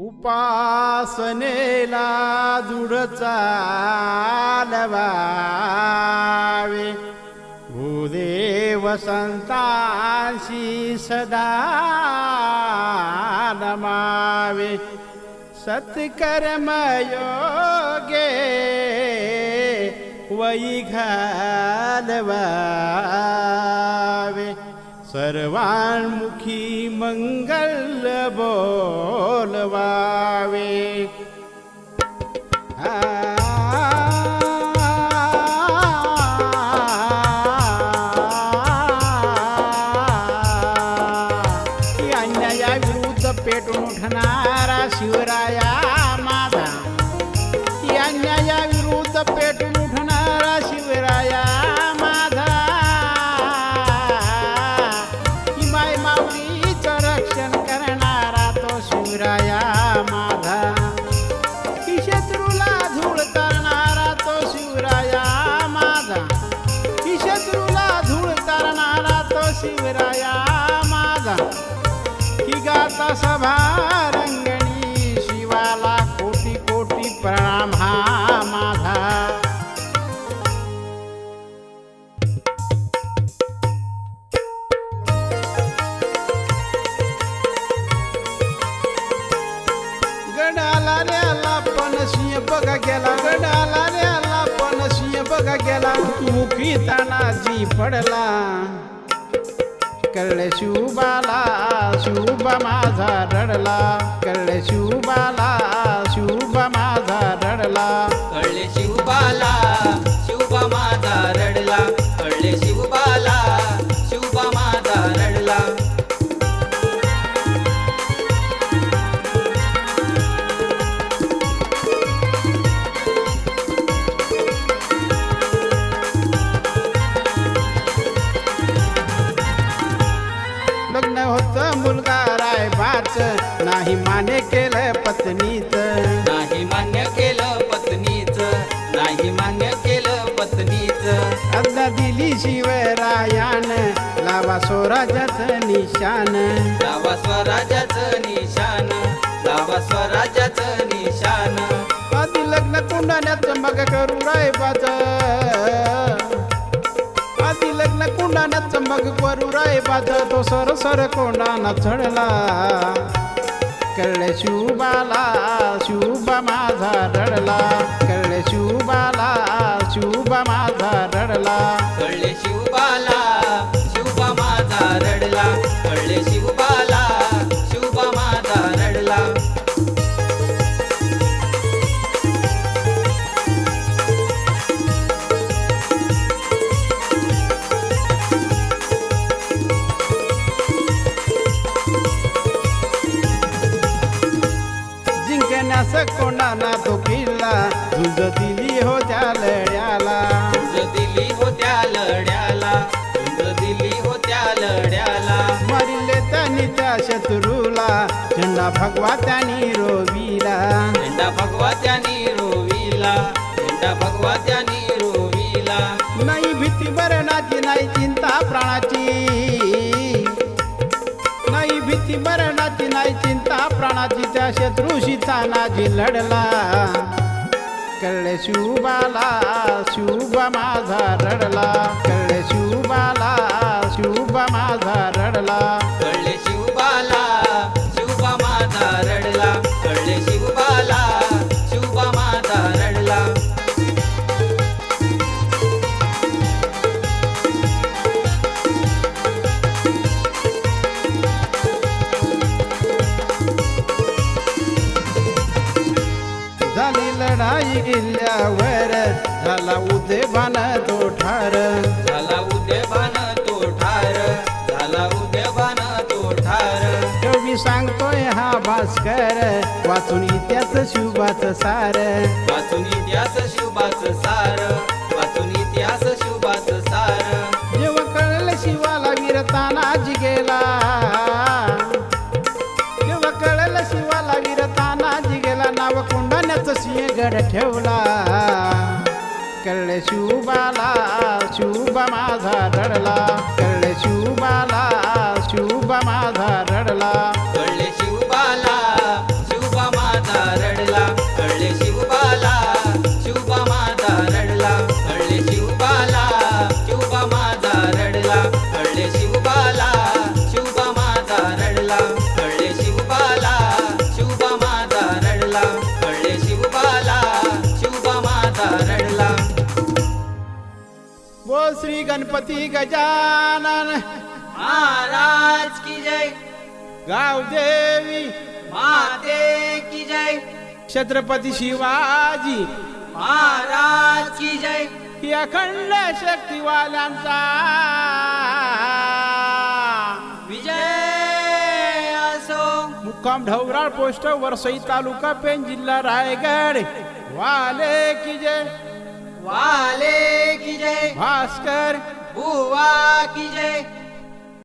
उपासनेला दृढ चालवावे. भूदेव संतांशी सदा नमावे. सत्कर्मयोगे वै घालवा. सर्वांमुखी मंगल बोलवावे अन्याया विरुद्ध पेटून उठणारा शिवराया शिवराया माझा की गाता सभा रंगणी शिवाला कोटी कोटी प्रणाम हा माझा. गडाला रे आला पण सिंह बघा गेला. गडाला रे आला पण सिंह बघा गेला. मुखी तानाजी पडला. कळले शिवबाला शिवबा माझा रडला. कळले शिवबाला रायबाच नाही माने केलं पत्नीच. नाही मान्य केलं पत्नीच. नाही मान्य केलं पत्नीच. अद्दा दिली शिवरायान लावा स्वराजाच निशान. लावा स्वराज्याचं निशान. लावा स्वराज्याचं निशान. आधी लग्न कुंडाण्याचं मग करू रायबाच आधी लग्न कुंडाण्याचं मग करू रायबाच तो सर सर कोंडाना चढला. कळले शिवबाला शिव झुंज दिली हो त्या लढ्याला. झुंज दिली होत्या लढ्याला. झुंज दिली होत्या लढ्याला. मारिले त्यांनी त्या शत्रूला. झेंडा भगवा त्यांनी रोविला. झेंडा भगवा त्यानी रोविला. झेंडा भगवा त्यानी रोविला. नाही भीती मरणाची नाही चिंता प्राणाची. नाही भीती मरणाची नाही चिंता प्राणाची. त्या शत्रूशी तानाजी लढला. कळले शिवबाला शिवबा माझा रडला. कळले शिव झाली लढाई गेल्यावर झाला उद्योगान तो ठार. झाला उद्यमान तो ठार. झाला उद्यमान तो ठार. कवी सांगतोय हा भास्कर वाचून इतिहास शिवबाच सार. वाचून इतिहास शिवबाच सार. वाचून इतिहास शिवबाच गड ठेवला. कळले शिवबाला शिवबा माझा रडला. कळले शिवबाला शिवबा माझा रडला. गणपती गजानन। महाराज की जय। गावदेवी माते की जय। छत्रपती शिवाजी। महाराज की जय। अखंड शक्तिवाल्यांचा। विजय असो मुक्काम ढवराळ पोस्ट वरसई तालुका पेन जिल्हा रायगड। वाले की जय। वाले की जय। भास्कर। बुवा की जय।